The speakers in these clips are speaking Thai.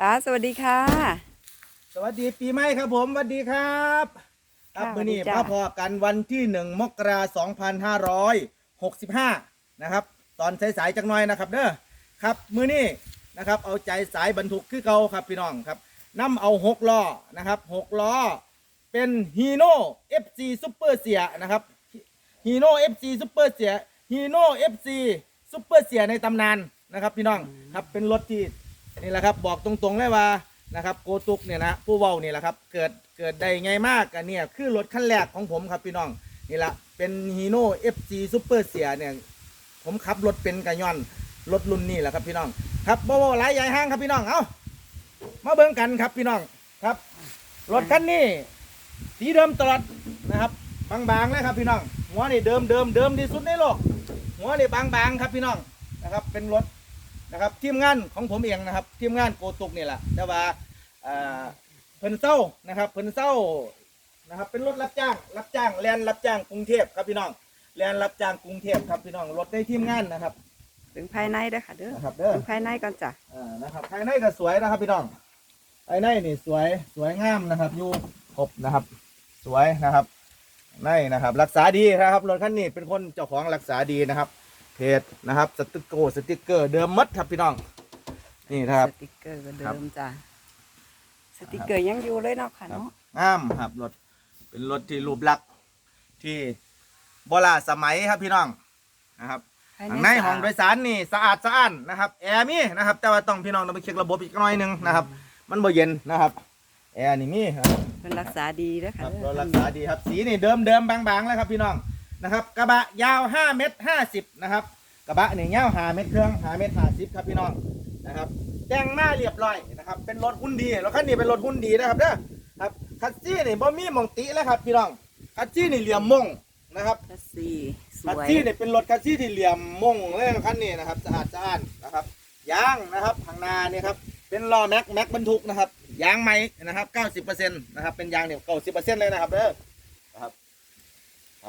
ป้าสวัสดีค่ะ สวัสดีปีใหม่ครับผมสวัสดีครับ ครับค่ะมื้อนี้สวัสดีจ้ะ มาพอกันวันที่หนึ่งมกราสองพันห้าร้อยหกสิบห้านะครับ ตอนสายๆจักหน่อยนะครับเด้อครับมื้อนี้นะครับ เอาใจสายบรรทุกคือเก่าครับพี่น้องครับนํเอาหกล้อนะครับหกล้อเป็นฮีโน่ FC ซุปเปอร์เสียนะครับ ฮีโน่ FC ซุปเปอร์เสียฮีโน่ FC ซุปเปอร์เสียในตำนานนะครับพี่น้องครับเป็นรถที่ นี่แหละครับบอกตรงๆเลยว่านะครับโกตุกเนี่ยนะผู้เว้านี่แหละครับเกิดเกิดได้ไงมากกันเนี่ยคือรถคันแรกของผมครับพี่น้องนี่แหละเป็นฮีโน่ FC ซูเปอร์เสียเนี่ยผมขับรถเป็นกระยอนรถรุ่นนี้แหละครับพี่น้อง ครับบ่บ่หลายใหญ่ห้างครับพี่น้องเอ้ามาเบิ่งกันครับพี่น้องครับรถคันนี้สีเดิมตลอดนะครับบางๆเลยครับพี่น้องหัวนี่เดิมเดิมเดิมที่สุดในโลกหัวนี่บางๆครับพี่น้องนะครับเป็นรถ นะครับทีมงานของผมเองนะครับทีมงานโกตุกนี่แหละแต่ว่าเอ่อเพิ่นเศร้านะครับเพิ่นเศร้านะครับเป็นรถรับจ้างรับจ้างแลนรับจ้างกรุงเทพครับพี่น้องแลนรับจ้างกรุงเทพครับพี่น้องรถในทีมงานนะครับ ถึงภายในเด้อค่ะเด้อนะครับเด้อถึงภายในก่อนจ้ะอ่านะครับภายในก็สวยนะครับพี่น้องภายในนี่สวยสวยงามนะครับอยู่ครบนะครับ สวยนะครับในนะครับ รักษาดีนะครับรถคันนี้เป็นคนเจ้าของรักษาดีนะครับ เพจนะครับสติ๊กเกอร์สติ๊กเกอร์เดิมมัดครับพี่น้อง นี่นะครับ สติกเกอร์ก็เดิครับมจ้ะสติกเกอร์ยังอยู่เลยเนาะค่ะครับเนาะงามครับรถเป็นรถที่รูปลักษณ์ที่โบราณสมัยครับพี่น้องนะครับภายข้างในห้องโดยสารนี่สะอาดสะอ้านนะครับแอร์มีนะครับ แต่ว่าต้องพี่น้องต้องไปเช็คระบบอีกหน่อยหนึงนะครับ มันบ่เย็นนะครับแอร์นี่มีนะครับเป็นรักษาดีเด้อคค่ะรับเด้รอถรักษาดีครับสีนี่เดิมเดิมๆบางๆแล้วครับพี่น้อง นะครับ กระบะยาว 5 เมตร 50 นะครับ กระบะนี่ยาว5เมตรเครื่อง5เมตร50ครับพี่น้องนะครับแต่งมาเรียบร้อยนะครับ เป็นรถหุ้นดีรถคันนี้เป็นรถหุ้นดีนะครับเด้อครับคัสซี่นี่บ่มีหมองติแล้วครับพี่น้องคัสซี่นี่เหลี่ยมมงนะครับคัสซี่สคัสวยซี่เนี่ยเป็นรถคัสซี่ที่เหลี่ยมมงเลยคันนี้นะครับสะอาดสะอ้านนะครับยางนะครับข้างหน้านี่ครับเป็นล้อแม็กแม็กบรรทุกนะครับยางใหม่นะครับ90%นะครับเป็นยางเนี่ย90%เลยนะครับเด้อนะครับ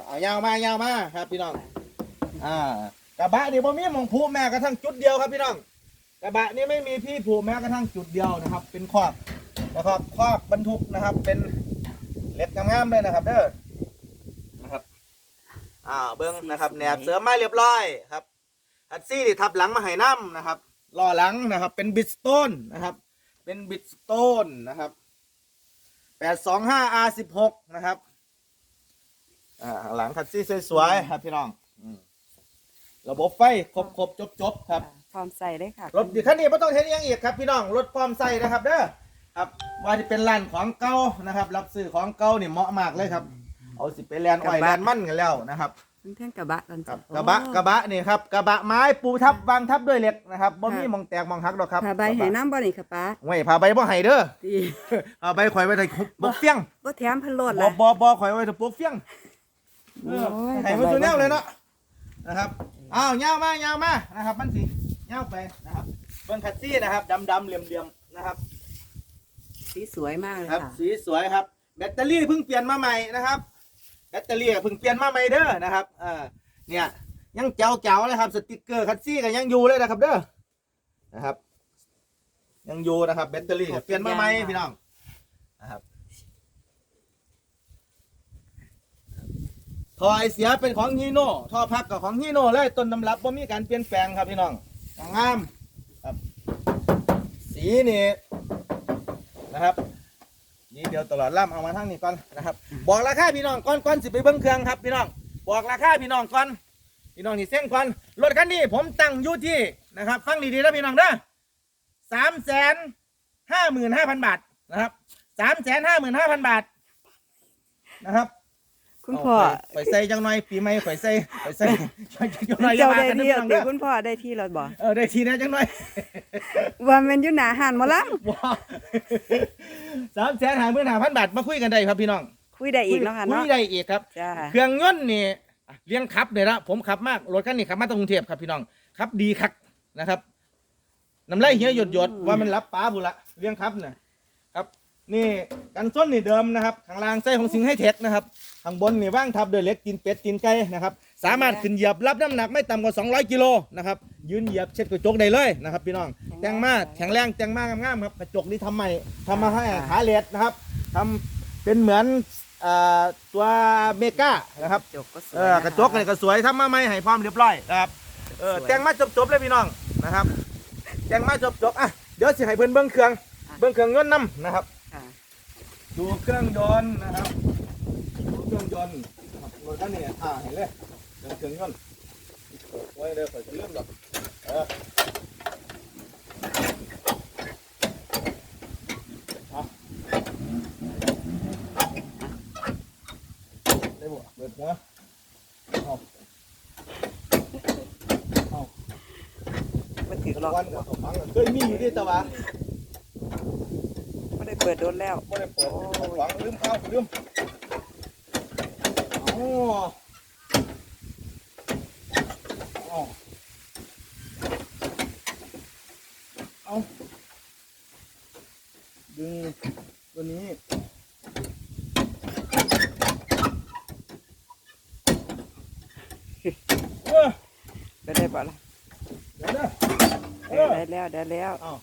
เอายาวมายาวมาครับพี่น้อง อ่ากระบะนี่ผมมีหมองผูแม้กระทั่งจุดเดียวครับพี่น้อง กระบะนี่ไม่มีพี่ผูแม้กระทั่งจุดเดียวนะครับ เป็นครอบนะครับครอบบรรทุกนะครับ เป็นเหล็กงามๆเลยนะครับ เด้อนะครับ อ่าเบิ้งนะครับแหนบเสริมไม้เรียบร้อยครับอัดซี่นี่ทับหลังมาให้น้ำนะครับล้อหลังนะครับ เป็นบิดสโตนนะครับ เป็นบิดสโตนนะครับแปดสองห้า R สิบหกนะครับ อ่าข้างหลังคัดซี่สวยๆครับพี่น้องอืมระบบไฟครบครบจบจบๆครับ พร้อมใส่ได้ค่ะรถดีคันนี้ไม่ต้องเทนยังอีกครับพี่น้องรถพร้อมใส่นะครับเด้อครับว่าจะเป็นร้านของเก่านะครับ รับซื้อของเก่านี่เหมาะมากเลยครับ เอาสิไปแลนอ้อยแลนมั่นกันแล้วนะครับเพื่อนกระบะกันครัจ้ะบกระบะกระบะนี่ครับกระบะไม้ปูทับวางทับด้วยเหล็กนะครับบ่มีหมองแตกหมองหักดอกครับผ้าใบให้น้ำบ่นี่ค่ะป้าไว้ผ้าใบบ่ให้เด้อดีผ้าใบข่อยไว้แต่ปกเฟี้ยงบ่แถมเพิ่นโลดบ่ละบ่บ่ข่อยไว้แต่ปกเฟี้ยง เออโอ้ยให้มันตัวแนวเลยเนาะนะครับอ้าวยาวมายาวมานะครับ มันสิยาวไปนะครับเบิ่งคัดซี่นะครับดำๆเหลี่ยมๆนะครับ สีสวยมากเลยครับ ค่ะสีสวยครับ แบตเตอรี่เพิ่งเปลี่ยนมาใหม่นะครับ แบตเตอรี่เพิ่งเปลี่ยนมาใหม่เด้อนะครับเออเนี่ยยังเจ๋วๆเลยครับสติกเกอร์คัดซี่ก็ยังอยู่เลยนะครับเด้อนะครับ ยังอยู่นะครับ แบตเตอรี่ก็เปลี่ยนมาใหม่พี่น้องนะครับ ทอไอเสียเป็นของฮีโน่ท่อพักกับของฮีโน่เลยต้นตำรับว่ามีการเปลี่ยนแปลงครับพี่น้องงามครับ สีนี่นะครับนี่เดียวตลอดล่ำเอามาทั้งนี้ก่อนนะครับ บอกราคาพี่น้องก่อนก่อนสิไปเบิ้งเครื่องครับพี่น้อง บอกราคาพี่น้องก่อนพี่น้องนี่เส้นก่อนรถคันนี้ผมตั้งอยู่ที่นะครับฟังดีๆนะพี่น้องเด้อสามแสนห้าหมื่นห้าพันบาทนะครับสามแสนห้าหมื่นห้าพันบาทนะครับ คุณพ่อเาไปไปใส่จังหน่อยปีใหม่ไปใส่ไปใส่จังหน่อยเจ้าได้อย่มที่กันนะพี่น้องเดี๋เด้ยวอคุณพ่อได้ที่เราบ่เออได้ทีนะจังหน่อย ว่ามันอยู่หน้าห้านหมดละว้าสามแสนห้าหมื่นห้าพันบาทมาคุยกันได้ครับพี่น้องคุยได้อีกเนาะค่ะคุเนาะยได้อีกครับ จ้าเครื่องยนต์นี่อะเลี้ยงขับเนี่ยละผมขับมากรถคันนี้ขับมาตรงกรุงเทพครับพี่น้องขับดีคักนะครับน้ำลายเหี่ยหยดหยดๆว่ามันรับป้าบุละเลี้ยงขับเนี่ยครับ นี่กันส้นนี่เดิมนะครับข้างล่างไส้ของสิงให้เทคนะครับ ข้างบนนี่ว่างทับด้วยเหล็กกินเป็ดกินไก่นะครับ สามารถขึ้นเหยียบรับน้ำหนักไม่ต่ำกว่า 200 กิโลนะครับยืนเหยียบเช็ดกระจกได้เลยนะครับ พี่น้องแต่งมาแข็งแรงแต่งมากงามๆครับกระจกนี่ทำใหม่ทำมาให้ขาเลดนะครับทำเป็นเหมือนอ่าตัวเมกานะครับจกก็สวยเออกระจกนี่ก็สวยทำมาใหม่ให้พร้อมเรียบร้อยนะครับเออแต่งมาจบๆเลยพี่น้องนะครับแต่งมาจบๆอะเดี๋ยวสิให้เพิ่นเบิ้งเครื่องเบิ้งเครื่องยนต์นํนะครับค่ะดูเครื่องยนต์นะครับดูเค รื่องยนต์นะครับรถคันนี้อ่าเห็นเลยเรื่องเครื่องยนต์เปิดไว้เลยเปิดเรื่องหรอกเออเอาได้บ่เปิดหัวเอาเอามันถือล็อกวันกับตัวฟังเคยมีอยู่ที่ตะวันไม่ได้เปิดโดนแล้วไม่ได้เปิดหวังลืมข้าวลืมอ๋ออ๋อ เอาดึงตัวนี้เออได้ได้บ่ล่ะเดี๋ยวนะเอได้อแล้วได้แล้วเอา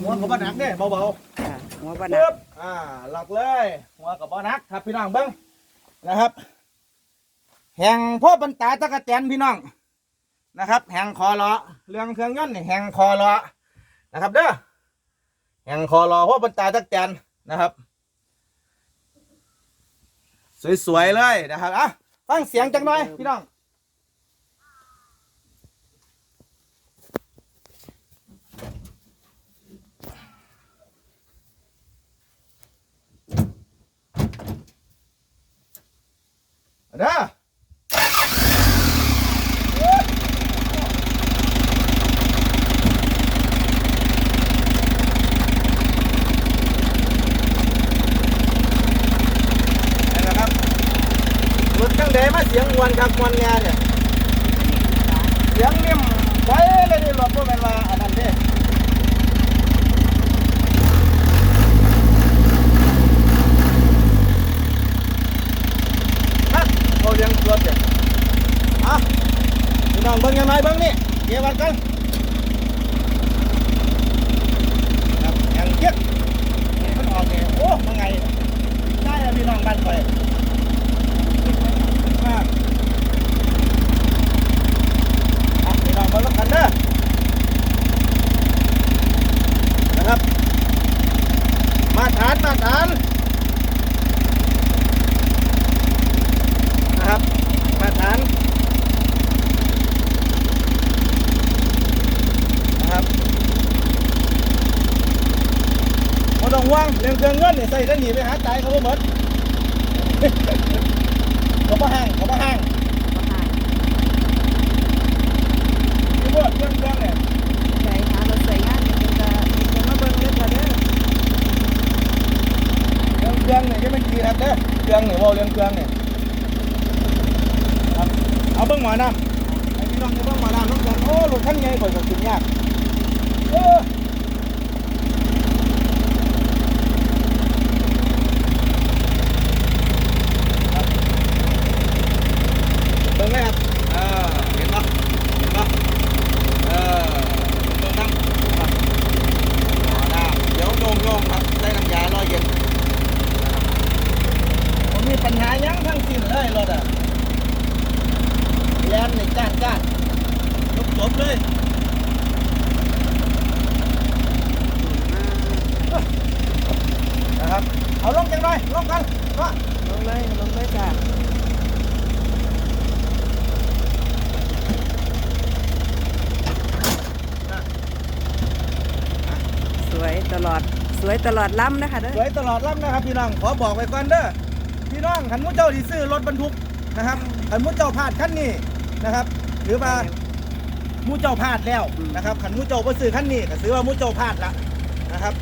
หัวกับบ้านหนักเนี่ยเบาๆค่ะหัวบ่หนักปึ๊บอ่าหลักเลย หัวกับบอนักครับพี่น้องเบิ้ง นะครับ แห่งพ่อบรรตาตะกะแตนพี่น้องนะครับ แห่งคอรอเรื่องเครื่องยนต์นี่แห่งคอรอนะครับเด้อแห่งคอรอพ่อบรรตาตะกะแตนนะครับ สวยๆเลยนะครับอะฟังเสียงจังหน่อยพี่น้องเด้อ นี่นแหละครับรถจังเดมาเสียงมวนครับมวนแง่เนี่ยเสียงนิ่มไว้เลยนี่รถพวกมันว่าอันนั้นเด้เขาเลี้ยงรถเด้อะพี่น้องเบิ่งยังไงเบิ่งนี่เกี่ยวกันครับยังเจี๊ยบมันออกเนี่ยโอ้มันไงได้แล้วพี่น้องบ้านไป มากอะพี่น้องมาลงกันเด้อนะครับ มาทานมาทานนะครับ มาทานนะครับไม่ต้องห่วงเรื่องเครื่องเงินนี่ใส่ได้หนีไปหาตายเขาบ่หมด เขาบ่ห่างเขาบ่ห่างบ่หายพี่พวกเครื่องเครื่องเนี่ยใจหารถใส่งานเดี๋ยวจะเดี๋ยวมาเบิ่งเด้อจ้ะเด้อเครื่องเครื่องเนี่ยจะเป็นกี่ครับเด้อเครื่องเนี่ยเว่าเรื่องเครื่องเนี่ยครับเอาเบิ้งหมอน้ำไอ้พี่น้องเนี่ยเบิ้งหมอน้ำน้องกันโอ้รถคันใหญ่ข่อยก็ขึ้นยากเออครับเบิ้งไหมครับเออเห็นปะเห็นปะเออเบิ้งน้ำครับหมอน้ำเดี๋ยวโยงโยงครับใส่น้ำยาลอยเย็น ผมมีปัญหาหยังทั้งสิ้นเลยรถอะแลนนี่จ้านจ้านจบจบเลยนะครับ เอาลงจังหน่อยลงกันก็ ลงเลยลงเลยจ้ะสวยตลอดสวย ตลอดล้ำนะคะเด้อสวยตลอดลำนะครับพี่น้องขอบอกไว้ก่อนเด้อพี่น้องขันมุ้เจ้าที่ซื้อรถบรรทุกนะครับขันมุ้เจ้าพลาดขั้นนี้นะครับ หรือว่ามุ้เจ้าพลาดแล้วนะครับขันมุ้เจ้าบ่ซื้อขั้นนี้ก็ซื้อว่ามุ้เจ้าพลาดละนะครับ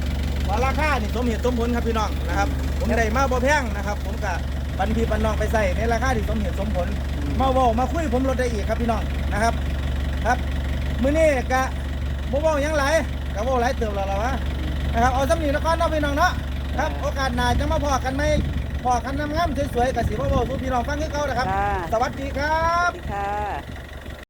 ว่าราคานี่สมเหตุสมผลครับพี่น้องนะครับ ผมได้มาบ่แพงนะครับ ผมกับปันพี่ปันน้องไปใส่ในราคาที่สมเหตุสมผล มาเว้ามาคุยผมลดได้อีกครับพี่น้องนะครับ ครับมื้อนี้กะบ่เว้าหยังหลายกะเว้าหลายเติบแล้วล่ะวะ นะครับเอาสำนีแล้วก็เนาะพี่น้องเนาะครับโอกาสหน้าจะมาพอกันไหมพอกันงามๆสวยๆกับสิมาเว้าสู่พี่น้องฟังคือเก่านะครับค่ะสวัสดีครับ สวัสดีค่ะ